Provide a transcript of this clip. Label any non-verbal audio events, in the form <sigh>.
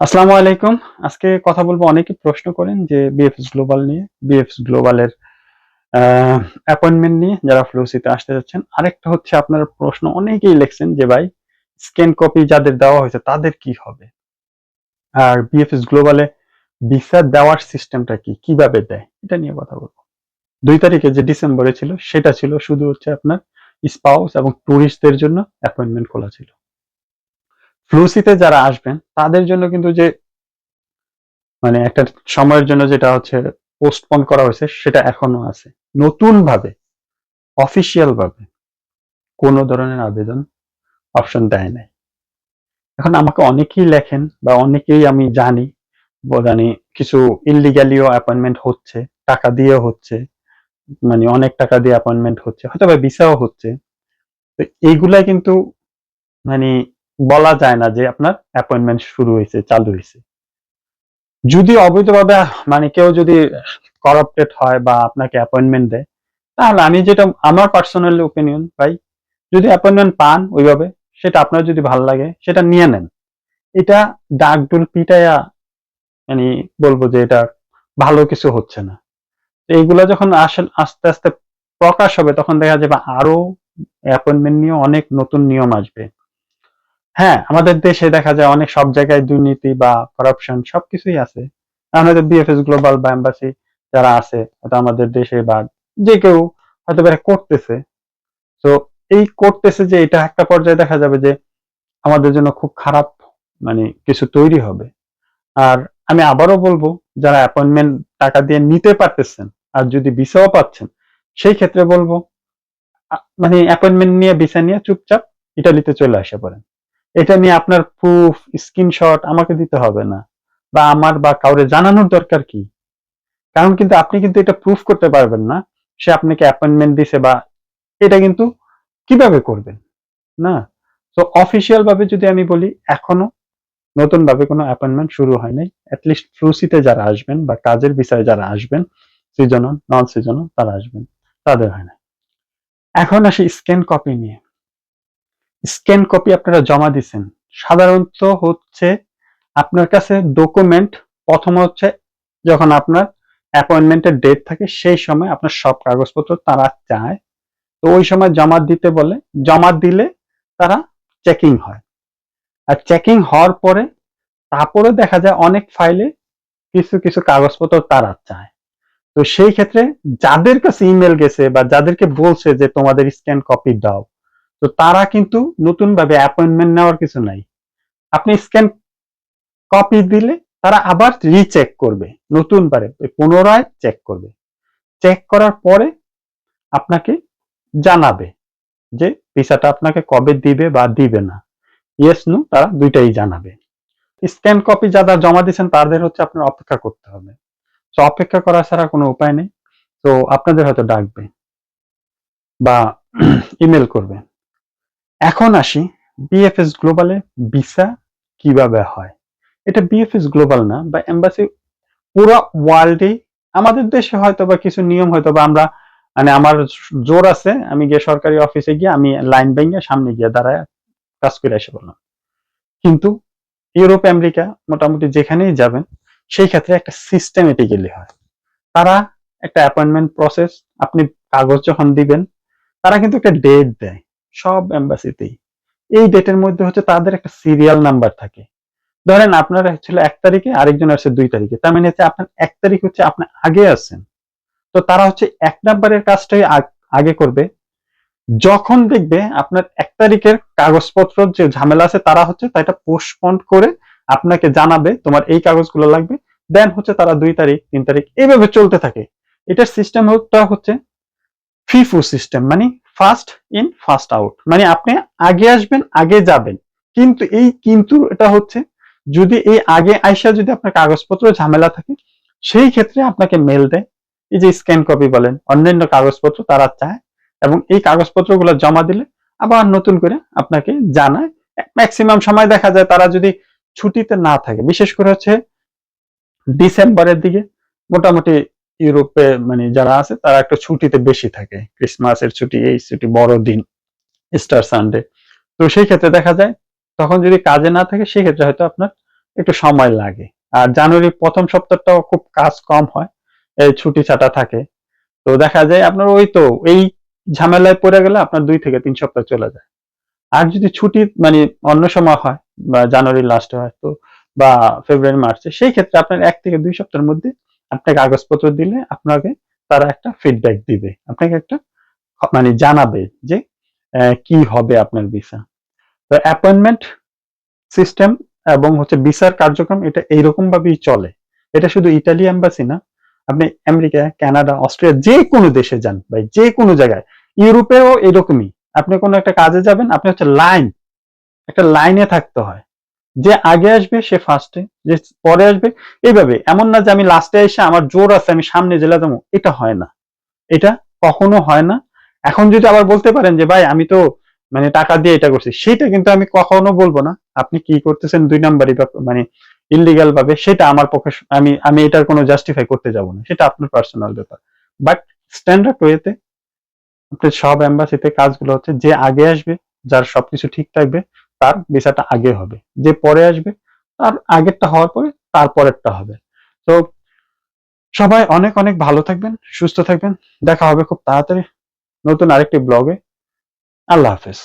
আসসালামু আলাইকুম। আজকে কথা বলব অনেকে প্রশ্ন করেন যে বিএফএস গ্লোবাল নিয়ে বিএফএস গ্লোবালের অ্যাপয়েন্টমেন্ট নিয়ে যারা ফ্লুসিতে আসতে যাচ্ছেন। আরেকটা হচ্ছে আপনার প্রশ্ন, অনেকেই লিখছেন যে ভাই স্ক্যান কপি যাদের দেওয়া হয়েছে তাদের কি হবে? আর বিএফএস গ্লোবালে ভিসা দেওয়ার সিস্টেমটা কি, কীভাবে দেয়? এটা নিয়ে কথা বলব। দুই তারিখে যে ডিসেম্বরে ছিল, সেটা ছিল শুধু হচ্ছে আপনার স্পাউস এবং ট্যুরিস্টদের জন্য অ্যাপয়েন্টমেন্ট খোলা ছিল। ফ্লুসিতে যারা আসবেন, তাদের জন্য কিন্তু যে মানে একটা সময়ের জন্য যেটা হচ্ছে পোস্টপন করা হয়েছে, সেটা এখনও আছে। নতুন ভাবে অফিসিয়াল ভাবে কোনো ধরনের আবেদন অপশন দেয় নাই। এখন আমাকে অনেকেই লেখেন বা অনেকেই আমি জানি জানি কিছু ইলিগালিও অ্যাপয়েন্টমেন্ট হচ্ছে, টাকা দিয়ে হচ্ছে মানে অনেক টাকা দিয়ে অ্যাপয়েন্টমেন্ট হচ্ছে হয়তো বা ভিসাও হচ্ছে। তো এইগুলাই কিন্তু মানে বলা যায় না যে আপনার অ্যাপয়েন্টমেন্ট শুরু হয়েছে, চালু হয়েছে। যদি অবৈধভাবে মানে কেউ যদি করাপ্টেড হয় বা আপনাকে অ্যাপয়েন্টমেন্ট দেয়, তাহলে আমি যেটা, আমার পার্সোনাল ওপিনিয়ন ভাই, যদি অ্যাপয়েন্টমেন্ট পান ওইভাবে, সেটা আপনার যদি ভালো লাগে, সেটা নিয়ে নেন। এটা ডাকডুল পিটায়া মানে বলব যে এটা ভালো কিছু হচ্ছে না। এইগুলা যখন আসেন আস্তে আস্তে প্রকাশ হবে, তখন দেখা যাবে আরও অ্যাপয়েন্টমেন্ট নিয়ে অনেক নতুন নিয়ম আসবে। হ্যাঁ আমাদের দেশে দেখা যায় অনেক সব জায়গায় দুর্নীতি বা করাপশন সবকিছুই আছে। আমাদের বিএফএস গ্লোবাল বা এম্বাসি যারা আছে, হয়তো আমাদের দেশে বা যে কেউ হয়তো এরা করতেছে। তো এই করতেছে যে এটা একটা পর্যায়ে দেখা যাবে যে আমাদের জন্য খুব খারাপ মানে কিছু তৈরি হবে। আর আমি আবারও বলব, যারা অ্যাপয়েন্টমেন্ট টাকা দিয়ে নিতে পারতেছেন আর যদি ভিসাও পাচ্ছেন, সেই ক্ষেত্রে বলব মানে অ্যাপয়েন্টমেন্ট নিয়ে, ভিসা নিয়ে চুপচাপ ইটালিতে চলে আসে পড়েন। এটা নিয়ে আপনার প্রুফ স্ক্রিনশট আমাকে দিতে হবে না। বা আমার বা কাউরে জানানোর দরকার কি? কারণ কিন্তু আপনি কিন্তু এটা প্রুফ করতে পারবেন না, সে আপনাকে অ্যাপয়েন্টমেন্ট দিছে বা এটা কিন্তু কীভাবে করবেন, না? তো অফিসিয়াল ভাবে যদি আমি বলি, এখনও নতুন ভাবে কোনো অ্যাপয়েন্টমেন্ট শুরু হয় নাই। অ্যাটলিস্ট ফ্লুসিতে যারা আসবেন বা কাজের বিষয়ে যারা আসবেন সিজনল নন সিজনল তারা আসবেন। তাদের হয় না এখন আসি স্ক্যান কপি নিয়ে। স্ক্যান কপি আপনারা জমা দিচ্ছেন সাধারণত হচ্ছে আপনার কাছে ডকুমেন্ট প্রথম হচ্ছে যখন আপনার অ্যাপয়েন্টমেন্টের ডেট থাকে সেই সময় আপনার সব কাগজপত্র তারা চায়। তো ওই সময় জমা দিতে বলে, জমা দিলে তারা চেকিং হয়। আর চেকিং হওয়ার পরে তারপরে দেখা যায় অনেক ফাইলে কিছু কিছু কাগজপত্র তারা চায়। তো সেই ক্ষেত্রে যাদের কাছে ইমেল গেছে বা যাদেরকে বলছে যে তোমাদের স্ক্যান কপি দাও তো তারা কিন্তু নতুন ভাবে অ্যাপয়েন্টমেন্ট নেওয়ার কিছু নাই। আপনি স্ক্যান কপি দিলে তারা আবার রিচেক করবে নতুন পুনরায় চেক করবে। চেক করার পরে আপনাকে জানাবে যে ভিসাটা আপনাকে কবে দিবে বা দিবে না। ইয়েস নো তারা দুইটাই জানাবে। স্ক্যান কপি যারা জমা দিয়েছেন তাদের হচ্ছে আপনার অপেক্ষা করতে হবে। তো অপেক্ষা করা ছাড়া কোনো উপায় নেই। তো আপনাদের হয়তো ডাকবে বা <clears throat> ইমেল করবে। এখন আসি বিএফএস গ্লোবালে ভিসা কীভাবে হয়। এটা বিএফএস গ্লোবাল না, বা এম্বাসি পুরো ওয়ার্ল্ডে আমাদের দেশে হয়তো বা কিছু নিয়ম হয়তো বা আমরা মানে আমার জোর আছে, আমি গিয়ে সরকারি অফিসে গিয়ে আমি লাইন ভেঙে সামনে গিয়ে দাঁড়ায় কাজ করে এসে বললাম কিন্তু ইউরোপ আমেরিকা মোটামুটি যেখানেই যাবেন, সেই ক্ষেত্রে একটা সিস্টেমেটিক্যালি হয়। তারা একটা অ্যাপয়েন্টমেন্ট প্রসেস আপনি কাগজ যখন দিবেন, তারা কিন্তু একটা ডেট দেয়। সব এম্বাসিতেই এই ডেটের মধ্যে হচ্ছে তাদের একটা সিরিয়াল নাম্বার থাকে। ধরেন আপনার ছিল এক তারিখে আরেকজন আছে দুই তারিখে, তার মানে হচ্ছে আপনার এক তারিখ হচ্ছে আপনি আগে আছেন। তো তারা হচ্ছে এক নাম্বারের কাজটাই আগে করবে। যখন দেখবে আপনার এক তারিখের কাগজপত্র যে ঝামেলা আছে তারা হচ্ছে তাইটা পোস্টপন করে আপনাকে জানাবে তোমার এই কাগজগুলো লাগবে। দেন হচ্ছে তারা দুই তারিখ, তিন তারিখ এইভাবে চলতে থাকে। এটার সিস্টেমটা হচ্ছে ফিফু সিস্টেম মানে ফার্স্ট ইন ফার্স্ট আউট মানে আপনি আগে আসবেন, আগে যাবেন। কিন্তু এই কিন্তু এটা হচ্ছে, যদি এই আগে আইসা যদি আপনার কাগজপত্র ঝামেলা থাকে, সেই ক্ষেত্রে আপনাকে মেল দেয়। এই যে স্ক্যান কপি বলেন, অন্যান্য কাগজপত্র তারা চায় এবং এই কাগজপত্রগুলো জমা দিলে আবার নতুন করে আপনাকে জানায়। ম্যাক্সিমাম সময় দেখা যায় তারা যদি ছুটিতে না থাকে। বিশেষ করে হচ্ছে ডিসেম্বরের দিকে মোটামুটি ইউরোপে মানে যারা আছে, তারা একটা ছুটিতে বেশি থাকে। ক্রিসমাসের ছুটি, এই ছুটি বড়দিন স্টার সানডে। তো সেই ক্ষেত্রে দেখা যায়, তখন যদি কাজে না থাকে, সেই ক্ষেত্রে হয়তো আপনার একটু সময় লাগে। আর জানুয়ারি প্রথম সপ্তাহটাও খুব কাজ কম হয়, এই ছুটি ছাটা থাকে। তো দেখা যায় আপনার ওই তো, এই ঝামেলায় পড়ে গেলে আপনার দুই থেকে তিন সপ্তাহ চলে যায়। আর যদি ছুটি মানে অন্য সময় হয়, বা জানুয়ারি লাস্টে হয়, তো বা ফেব্রুয়ারি মার্চে সেই ক্ষেত্রে আপনার এক থেকে দুই সপ্তাহের মধ্যে আপনাকে কাগজপত্র দিলে আপনাকে তারা একটা ফিডব্যাক দিবে। আপনাকে একটা মানে জানাবে যে কি হবে আপনার ভিসা তো অ্যাপয়েন্টমেন্ট সিস্টেম এবং হচ্ছে ভিসার কার্যক্রম এটা এইরকম ভাবেই চলে। এটা শুধু ইটালি এম্বাসি না, আপনি আমেরিকা কানাডা অস্ট্রেলিয়া যে কোনো দেশে যান ভাই, যে কোনো জায়গায়। ইউরোপেও এরকমই আপনি কোনো একটা কাজে যাবেন, আপনি হচ্ছে লাইন একটা লাইনে থাকতে হয়। যে আগে আসবে, সে ফার্স্টে যে পরে আসবে, এইভাবে। এমন না যে আমি লাস্টে এসে আমার জোর আছে, আমি সামনে জেলা যাব। এটা হয় না। এটা কখনো হয় না। এখন যদি আবার বলতে পারেন যে, ভাই, আমি তো মানে টাকা দিয়ে এটা করছি। সেটা কিন্তু আমি কখনো বলব না। আপনি কি করতেছেন দুই নাম্বারই বা মানে ইলিগাল ভাবে, সেটা আমার পক্ষে আমি আমি এটার কোনো জাস্টিফাই করতে যাব না। সেটা আপনার পার্সোনাল ব্যাপার। বাট স্ট্যান্ডার্ড ওয়েতে আপনার সব এম্বাসিতে কাজগুলো হচ্ছে, যে আগে আসবে, যার সবকিছু ঠিক থাকবে তার ভিসাটা আগে হবে। যে পরে আসবে, তার আগেরটা হওয়ার পরে তারপরেরটা হবে। তো সবাই অনেক অনেক ভালো থাকবেন, সুস্থ থাকবেন। দেখা হবে খুব তাড়াতাড়ি নতুন আরেকটি ব্লগে। আল্লাহ হাফেজ।